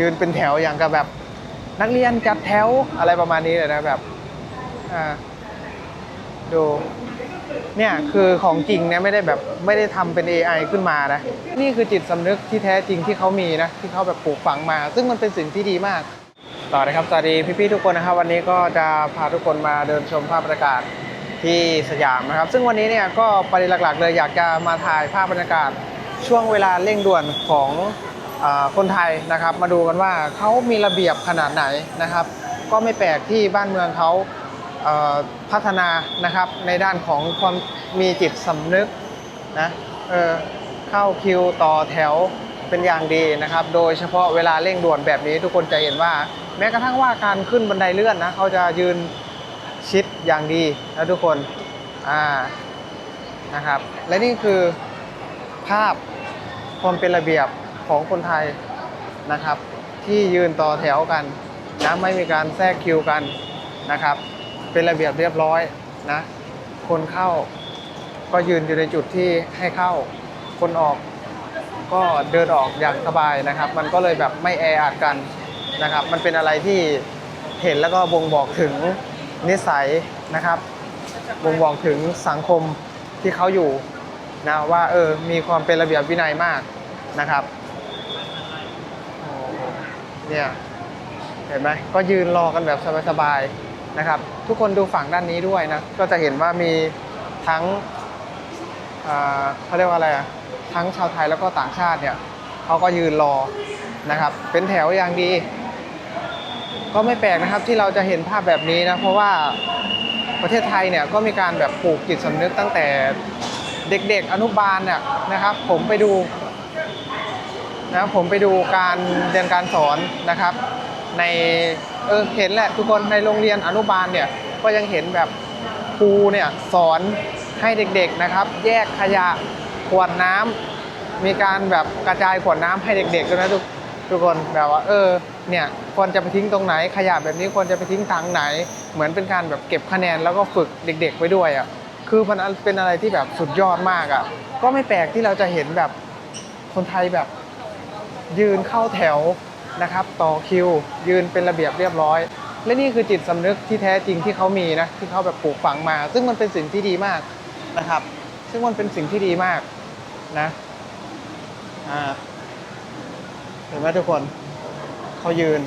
ยืนเป็นแถวอย่างกับแบบ นักเรียนจัดแถวอะไรประมาณนี้เลยนะแบบอ่าดูเนี่ยคือของจริงนะไม่ได้แบบไม่ได้ทำเป็น AI ขึ้นมานะ นี่คือจิตสำนึกที่แท้จริงที่เขามีนะ ที่เขาแบบปลูกฝังมา ซึ่งมันเป็นสิ่งที่ดีมาก ต่อนะครับสวัสดีพี่ๆทุกคนนะครับ วันนี้ก็จะพาทุกคนมาเดินชมภาพบรรยากาศที่สยามนะครับ ซึ่งวันนี้เนี่ยก็ประเด็นหลักๆเลยอยากจะมาถ่ายภาพบรรยากาศช่วงเวลาเร่งด่วนของ คนไทยนะครับมาดูกันว่าเขามีระเบียบขนาดไหนนะครับ ก็ไม่แปลกที่บ้านเมืองเขาเพัฒนานะครับในด้านของความมีจิตสำนึกนะเออเข้าคิวต่อแถวเป็นอย่างดีนะครับ โดยเฉพาะเวลาเร่งด่วนแบบนี้ทุกคนจะเห็นว่า แม้กระทั่งว่าการขึ้นบันไดเลื่อนนะเขาจะยืนชิดอย่างดีนะทุกคนอ่านะครับ และนี่คือภาพความเป็นระเบียบ ของคนไทยนะครับ ที่ยืนต่อแถวกันนะไม่มีการแทรกคิวกันนะครับ เป็นระเบียบเรียบร้อยนะคนเข้าก็ยืนอยู่ในจุดที่ให้เข้าคนออกก็เดินออกอย่างสบายนะครับ มันก็เลยแบบไม่แออัดกันนะครับ มันเป็นอะไรที่เห็นแล้วก็บ่งบอกถึงนิสัยนะครับ บ่งบอกถึงสังคมที่เขาอยู่นะว่าเออมีความเป็นระเบียบวินัยมากนะครับ เนี่ยเห็นไหมก็ยืนรอกันแบบสบายๆนะครับ ทุกคนดูฝั่งด้านนี้ด้วยนะ ก็จะเห็นว่ามีทั้งเขาเรียกว่าอะไรอะทั้งชาวไทยแล้วก็ต่างชาติเนี่ยเขาก็ยืนรอนะครับ เป็นแถวอย่างดี ก็ไม่แปลกนะครับที่เราจะเห็นภาพแบบนี้นะ เพราะว่าประเทศไทยเนี่ยก็มีการแบบปลูกจิตสำนึกตั้งแต่เด็กๆอนุบาลเนี่ยนะครับ ผมไปดู นะผมไปดูการเรียนการสอนนะครับ ในเออเห็นแหละทุกคนในโรงเรียนอนุบาลเนี่ยก็ยังเห็นแบบครูเนี่ยสอนให้เด็กๆนะครับ แยกขยะขวดน้ำมีการแบบกระจายขวดน้ำให้เด็กๆด้วยนะทุกทุกคนแบบว่าเออเนี่ยควรจะไปทิ้งตรงไหนขยะแบบนี้ควรจะไปทิ้งถังไหน เหมือนเป็นการแบบเก็บคะแนนแล้วก็ฝึกเด็ก ๆ ไว้ด้วยอะคือมันเป็นอะไรที่แบบสุดยอดมากอะก็ไม่แปลกที่เราจะเห็นแบบคนไทยแบบ ยืนเข้าแถวนะครับ ต่อคิว ยืนเป็นระเบียบเรียบร้อย และนี่คือจิตสำนึกที่แท้จริงที่เขามีนะที่เขาแบบปลูกฝังมา ซึ่งมันเป็นสิ่งที่ดีมากนะครับ ซึ่งมันเป็นสิ่งที่ดีมากนะอ่าเห็นไหมทุกคนเขายืน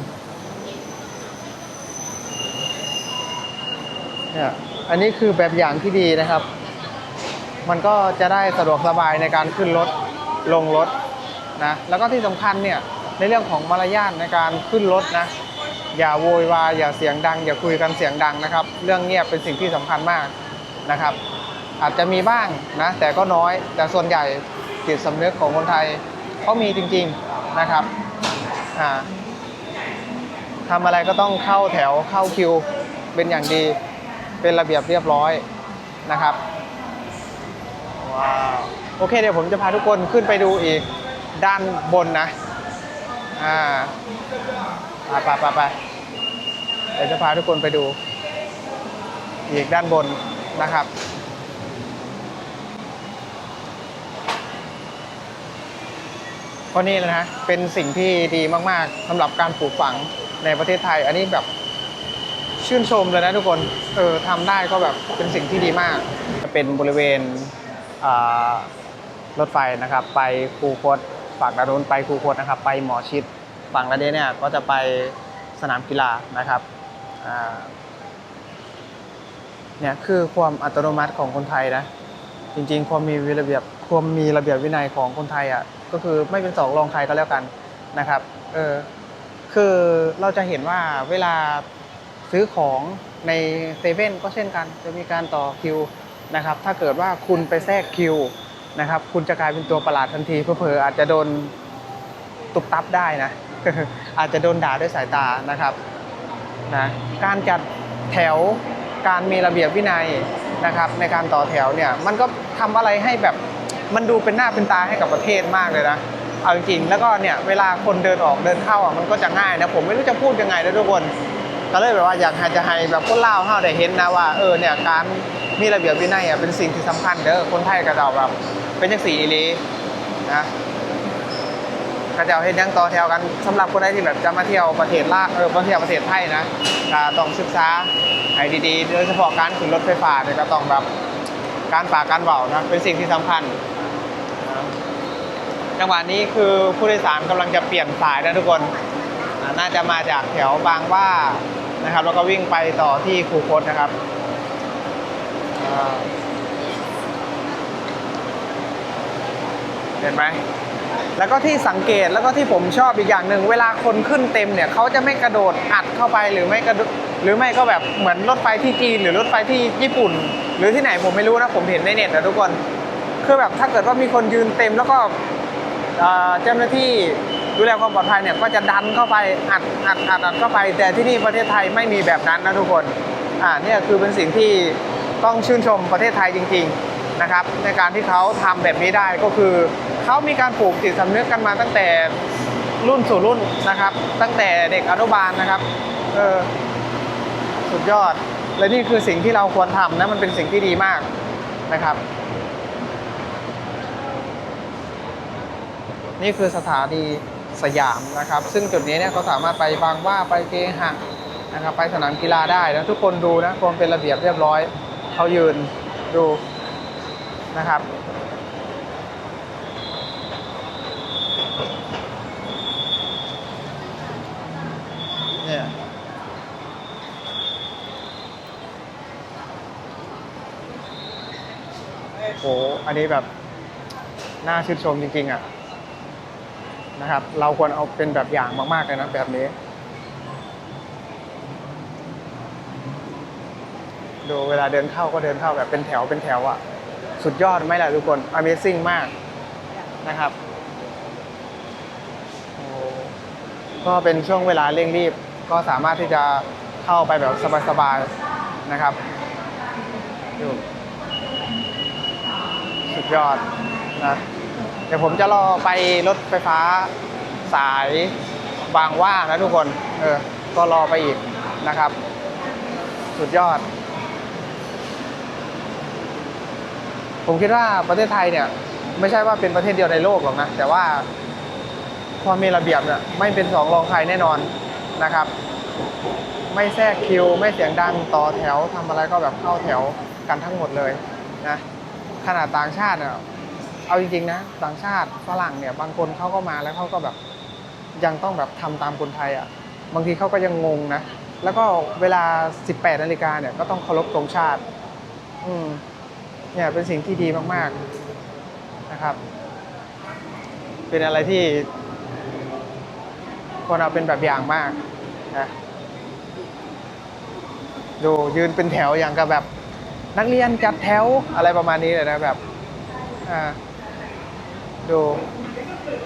เนี่ยอันนี้คือแบบอย่างที่ดีนะครับ มันก็จะได้สะดวกสบายในการขึ้นรถลงรถ นะแล้วก็ที่สำคัญเนี่ยในเรื่องของมารยาทในการขึ้นรถนะอย่าโวยวายอย่าเสียงดัง อย่าคุยกันเสียงดังนะครับ เรื่องเงียบเป็นสิ่งที่สำคัญมากนะครับ อาจจะมีบ้างนะแต่ก็น้อย แต่ส่วนใหญ่จิตสำนึกของคนไทยเขามีจริงๆนะครับอ่าทำอะไรก็ต้องเข้าแถวเข้าคิวเป็นอย่างดีเป็นระเบียบเรียบร้อยนะครับว้าวโอเคเดี๋ยวผมจะพาทุกคนขึ้นไปดูอีก ด้านบนนะ อ่าไปไปไปเดี๋ยวจะพาทุกคนไปดู อีกด้านบนนะครับก็นี่นะฮะเป็นสิ่งที่ดีมาก ๆสำหรับการปลูกฝังในประเทศไทย อันนี้แบบชื่นชมเลยนะทุกคน เออทำได้ก็แบบเป็นสิ่งที่ดีมากจะเป็นบริเวณรถไฟนะครับ ไปคูคต ฝั่งด้านนู้นไปคูคตนะครับ ไปหมอชิดฝั่งด้านนี้เนี่ยก็จะไปสนามกีฬานะครับเนี่ยคือความอัตโนมัติของคนไทยนะจริงๆ ความมีระเบียบความมีระเบียบวินัยของคนไทยอะก็คือไม่เป็นสองรองใครก็แล้วกันนะครับเออคือเราจะเห็นว่าเวลาซื้อของในเซเว่นก็เช่นกัน จะมีการต่อคิวนะครับ ถ้าเกิดว่าคุณไปแทรกคิว นะครับ คุณจะกลายเป็นตัวประหลาดทันทีเผลออาจจะโดนตุบตับได้นะ อาจจะโดนด่าด้วยสายตานะครับนะการจัดแถวการมีระเบียบวินัยนะครับ ในการต่อแถวเนี่ยมันก็ทำอะไรให้แบบมันดูเป็นหน้าเป็นตาให้กับประเทศมากเลยนะเอาจริงแล้วก็เนี่ยเวลาคนเดินออกเดินเข้าอะมันก็จะง่ายนะผมไม่รู้จะพูดยังไงนะทุกคนก็เลยแบบว่าอยากจะให้แบบคนเล่าวเฮาได้เห็นนะว่าเออเนี่ยการ มีระเบียบวินัยอะเป็นสิ่งที่สำคัญเด้อคนไทยกับเราแบบเป็นจังสีอีลีนะก็จะเอาเห็นยังต่อแถวกันสำหรับคนใดที่แบบจะมาเที่ยวประเทศลาเออมาเที่ยวประเทศไทยนะก็ต้องศึกษาให้ดีๆโดยเฉพาะการขึ้นรถไฟฟ้าเนี่ยก็ต้องแบบการปากการเบานะเป็นสิ่งที่สำคัญจังหวะนี้คือผู้โดยสารกำลังจะเปลี่ยนสายนะทุกคนน่าจะมาจากแถวบางว่านะครับ แล้วก็วิ่งไปต่อที่คูคตนะครับ เห็นไหมแล้วก็ที่สังเกตแล้วก็ที่ผมชอบอีกอย่างหนึ่งเวลาคนขึ้นเต็มเนี่ยเขาจะไม่กระโดดอัดเข้าไปหรือไม่กระดดหรือไม่ก็แบบเหมือนรถไฟที่จีน หรือรถไฟที่ญี่ปุ่น หรือที่ไหนผมไม่รู้นะผมเห็นในเน็ตนะทุกคนคือแบบถ้าเกิดว่ามีคนยืนเต็มแล้วก็เจ้าหน้าที่ดูแลความปลอดภัยเนี่ยก็จะดันเข้าไปอัดอัดอัดอัดเข้าไป แต่ที่นี่ประเทศไทยไม่มีแบบนั้นนะทุกคนอ่าเนี่ยคือเป็นสิ่งที่ ต้องชื่นชมประเทศไทยจริง ๆนะครับ ในการที่เขาทำแบบนี้ได้ก็คือ เขามีการปลูกจิตสำนึกกันมาตั้งแต่รุ่นสู่รุ่นนะครับ ตั้งแต่เด็กอนุบาลนะครับเออสุดยอด และนี่คือสิ่งที่เราควรทำนะมันเป็นสิ่งที่ดีมากนะครับ นี่คือสถานีสยามนะครับ ซึ่งจุดนี้เนี่ยเขาสามารถไปบางว่าไปเกหะนะครับ ไปสนามกีฬาได้นะทุกคนดูนะความเป็นระเบียบเรียบร้อย เขายืนดูนะครับ เนี่ยโหอันนี้แบบ น่าชื่นชมจริง ๆ อะนะครับ เราควรเอาเป็นแบบอย่างมาก ๆ เลยนะแบบนี้ ดูเวลาเดินเข้าก็เดินเข้าแบบเป็นแถวเป็นแถวอะ สุดยอดไหมล่ะทุกคน Amazing มากนะครับก็เป็นช่วงเวลาเร่งรีบ ก็สามารถที่จะเข้าไปแบบสบายๆนะครับดูสุดยอดนะเดี๋ยวผมจะรอไปรถไฟฟ้าสายบางว่านะทุกคน เออ ก็รอไปอีกนะครับ สุดยอด ผมคิดว่าประเทศไทยเนี่ยไม่ใช่ว่าเป็นประเทศเดียวในโลกหรอกนะ แต่ว่าความมีระเบียบเนี่ยไม่เป็นสองรองใครแน่นอนนะครับ ไม่แทรกคิว ไม่เสียงดังต่อแถวทำอะไรก็แบบเข้าแถวกันทั้งหมดเลยนะขนาดต่างชาติเนี่ยเอาจริงๆนะต่างชาติฝรั่งเนี่ยบางคนเขาก็มาแล้วเขาก็แบบยังต้องแบบทำตามคนไทยอะบางทีเขาก็ยังงงนะ แล้วก็เวลา 18นาฬิกาเนี่ยก็ต้องเคารพธงชาติ อืม เนี่ยเป็นสิ่งที่ดีมากๆนะครับ เป็นอะไรที่ควรเอาเป็นแบบอย่างมากนะดูยืนเป็นแถวอย่างกับแบบนักเรียนจัดแถวอะไรประมาณนี้เลยนะแบบอ่าดู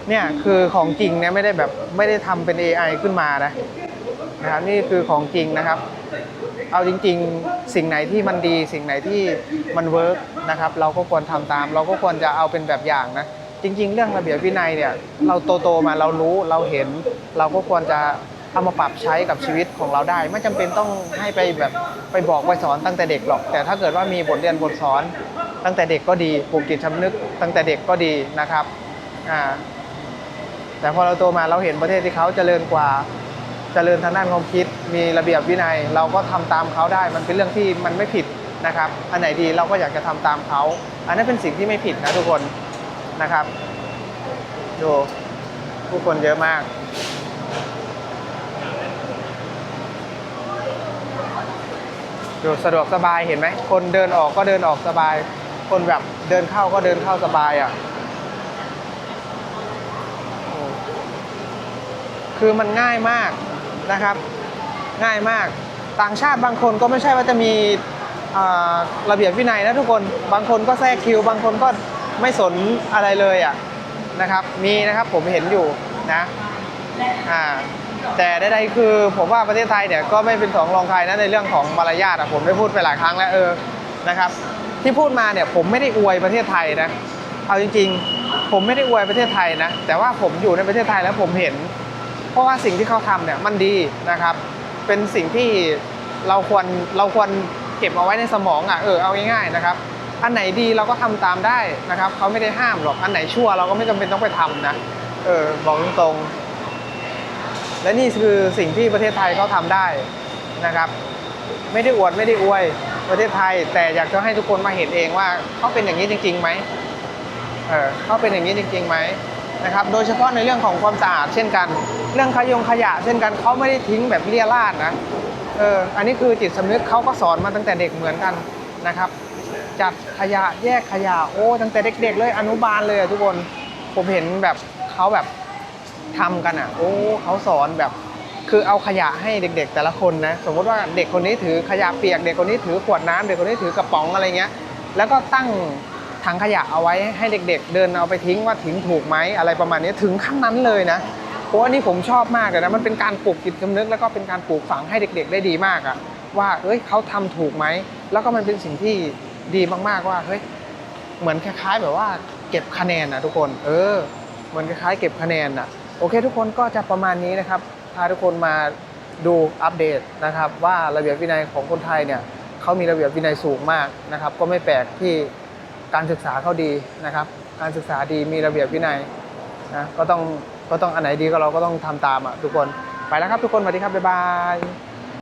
เนี่ยคือของจริงเนี่ยไม่ได้แบบไม่ได้ทำเป็น AI ขึ้นมานะนะครับนี่คือของจริงนะครับ เอาจริง ๆ สิ่งไหนที่มันดี สิ่งไหนที่มันเวิร์กนะครับเราก็ควรทำตาม เราก็ควรจะเอาเป็นแบบอย่างนะจริง ๆ เรื่องระเบียบวินัยเนี่ยเราโตๆมาเรารู้เราเห็น เราก็ควรจะเอามาปรับใช้กับชีวิตของเราได้ ไม่จำเป็นต้องให้ไปแบบไปบอกไปสอนตั้งแต่เด็กหรอก แต่ถ้าเกิดว่ามีบทเรียนบทสอนตั้งแต่เด็กก็ดีปลูกจิตสำนึกตั้งแต่เด็กก็ดีนะครับอ่าแต่พอเราโตมาเราเห็นประเทศที่เขาเจริญกว่า จริญทางด้านความคิด มีระเบียบวินัย เราก็ทำตามเขาได้ มันเป็นเรื่องที่มันไม่ผิดนะครับ อันไหนดีเราก็อยากจะทำตามเขา อันนั้นเป็นสิ่งที่ไม่ผิดนะทุกคนนะครับ ดูผู้คนเยอะมาก ดูสะดวกสบายเห็นไหม คนเดินออกก็เดินออกสบาย คนแบบเดินเข้าก็เดินเข้าสบายอะคือมันง่ายมาก นะครับ ง่ายมากต่างชาติบางคนก็ไม่ใช่ว่าจะมีระเบียบวินัยนะทุกคนบางคนก็แทรกคิว บางคนก็ไม่สนอะไรเลยอะนะครับ มีนะครับผมเห็นอยู่นะอ่าแต่ใดๆคือผมว่าประเทศไทยเนี่ยก็ไม่เป็นสองรองใครนะในเรื่องของมารยาทอะผมได้พูดไปหลายครั้งแล้วเออนะครับ ที่พูดมาเนี่ยผมไม่ได้อวยประเทศไทยนะเอาจริง ๆ ผมไม่ได้อวยประเทศไทยนะแต่ว่าผมอยู่ในประเทศไทยแล้วผมเห็น ราะว่าสิ่งที่เขาทำเนี่ยมันดีนะครับ เป็นสิ่งที่เราควรเราควรเก็บเอาไว้ในสมองอะเออเอาง่ายๆนะครับ อันไหนดีเราก็ทำตามได้นะครับเขาไม่ได้ห้ามหรอกอันไหนชั่วเราก็ไม่จำเป็นต้องไปทำนะเออบอกตรงๆและนี่คือสิ่งที่ประเทศไทยเขาทำได้นะครับ ไม่ได้อวดไม่ได้อวยประเทศไทย แต่อยากจะให้ทุกคนมาเห็นเองว่าเขาเป็นอย่างนี้จริงๆไหมเออเขาเป็นอย่างนี้จริงๆไหมนะครับ โดยเฉพาะในเรื่องของความสะอาดเช่นกัน เรื่องขยงขยะ เช่นกันเขาไม่ได้ทิ้งแบบเลี่ยราดนะเอออันนี้คือจิตสำนึกเขาก็สอนมาตั้งแต่เด็กเหมือนกันนะครับ จัดขยะแยกขยะโอ้ตั้งแต่เด็ก ๆ เลยอนุบาลเลยทุกคนผมเห็นแบบเขาแบบทำกันอะ โอ้เขาสอนแบบคือเอาขยะให้เด็ก ๆ แต่ละคนนะสมมติว่าเด็กคนนี้ถือขยะเปียกเด็กคนนี้ถือขวดน้ำเด็กคนนี้ถือกระป๋องอะไรเงี้ย แล้วก็ตั้งถังขยะเอาไว้ให้เด็ก ๆ เดินเอาไปทิ้งว่าทิ้งถูกไหมอะไรประมาณนี้ถึงขั้นนั้นเลยนะ เพราะว่านี่ผมชอบมากเลยนะมันเป็นการปลูกจิตสำนึกแล้วก็เป็นการปลูกฝังให้เด็ก ๆ ได้ดีมากอะว่าเอ้ยเขาทำถูกไหมแล้วก็มันเป็นสิ่งที่ดีมากๆว่าเฮ้ยเหมือนคล้าย ๆ แบบว่าเก็บคะแนนนะทุกคน เออเหมือนคล้ายๆเก็บคะแนนนะโอเค ทุกคนก็จะประมาณนี้นะครับพาทุกคนมาดูอัปเดตนะครับว่าระเบียบวินัยของคนไทยเนี่ยเขามีระเบียบวินัยสูงมากนะครับ ก็ไม่แปลกที่การศึกษาเขาดีนะครับ การศึกษาดีมีระเบียบวินัยนะก็ต้อง ก็ต้องอันไหนดีก็เราก็ต้องทำตามอะทุกคนไปแล้วครับทุกคนสวัสดีครับบ๊ายบาย